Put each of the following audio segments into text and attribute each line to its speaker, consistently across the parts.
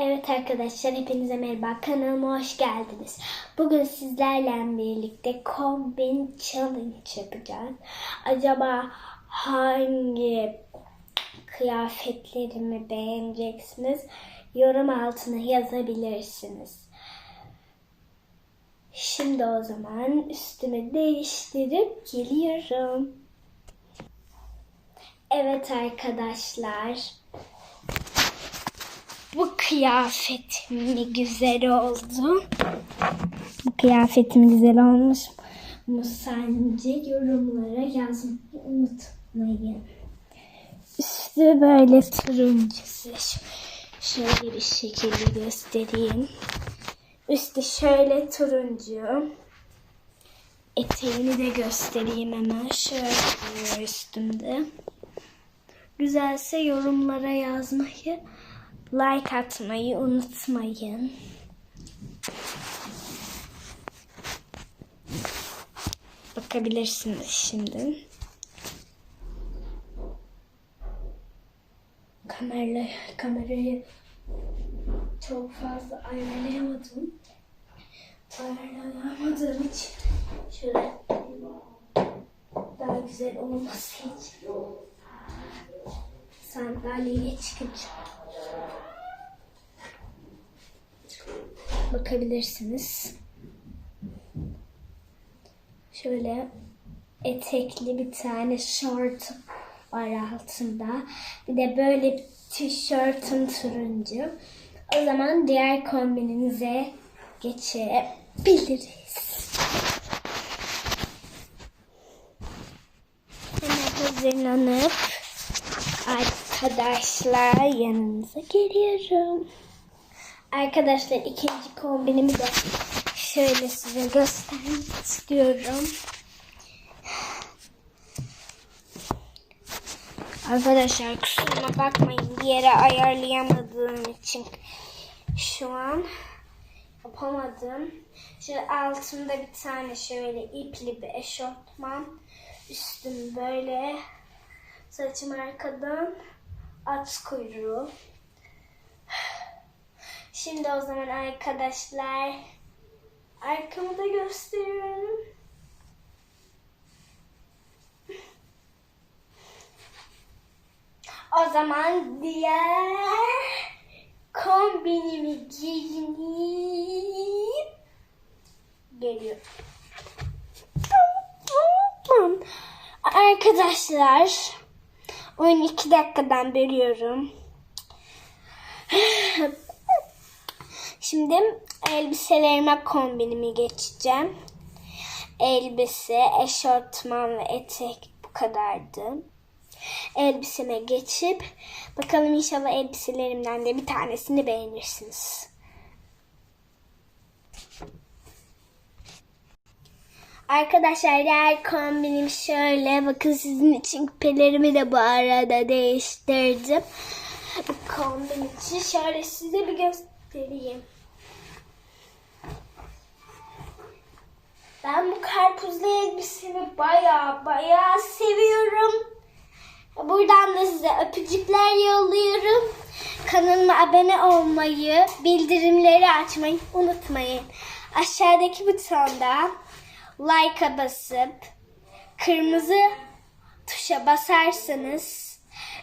Speaker 1: Evet arkadaşlar hepinize merhaba kanalıma hoş geldiniz. Bugün sizlerle birlikte kombin challenge yapacağız. Acaba hangi kıyafetlerimi beğeneceksiniz? Yorum altına yazabilirsiniz. Şimdi o zaman üstümü değiştirip geliyorum. Evet arkadaşlar. Bu kıyafetim mi güzel oldu? Bu kıyafetim güzel olmuş mu sence yorumlara yazmayı unutmayın. Üstü böyle turuncu. Şöyle bir şekilde göstereyim. Üstü şöyle turuncu. Eteğini de göstereyim hemen. Şöyle üstümde. Güzelse yorumlara yazmayı, like atmayı unutmayın. Bakabilirsiniz şimdi. Kamerayla, kamerayı çok fazla ayarlayamadım. Ayarlayamadığım için şöyle daha güzel olması için sandalyeye çıkınca bakabilirsiniz. Şöyle etekli bir tane şort var altında. Bir de böyle bir tişörtüm turuncu. O zaman diğer kombinimize geçebiliriz. Hemen hazırlanıp arkadaşlar yanınıza geliyorum. Arkadaşlar ikinci kombinimi de şöyle size göstermek istiyorum. Arkadaşlar kusuruma bakmayın bir yere ayarlayamadığım için şu an yapamadım. Şu altında bir tane şöyle ipli bir eşofman. Üstüm böyle. Saçım arkadan at kuyruğu. Şimdi o zaman arkadaşlar arkamı da gösteriyorum. O zaman diğer kombinimi giyinip geliyorum. Arkadaşlar 12 dakikadan bölüyorum. Şimdi elbiselerime kombinimi geçeceğim. Elbise, eşortman ve etek bu kadardı. Elbiseme geçip bakalım inşallah elbiselerimden de bir tanesini beğenirsiniz. Arkadaşlar diğer kombinim şöyle. Bakın sizin için küpelerimi de bu arada değiştirdim. Bu kombin için şöyle size bir göstereyim. Ben bu karpuzlu elbisemi baya baya seviyorum. Buradan da size öpücükler yolluyorum. Kanalıma abone olmayı, bildirimleri açmayı unutmayın. Aşağıdaki butonda like'a basıp kırmızı tuşa basarsanız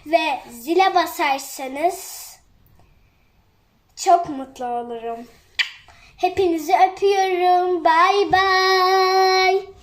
Speaker 1: ve zile basarsanız çok mutlu olurum. Hepinizi öpüyorum. Bay bay.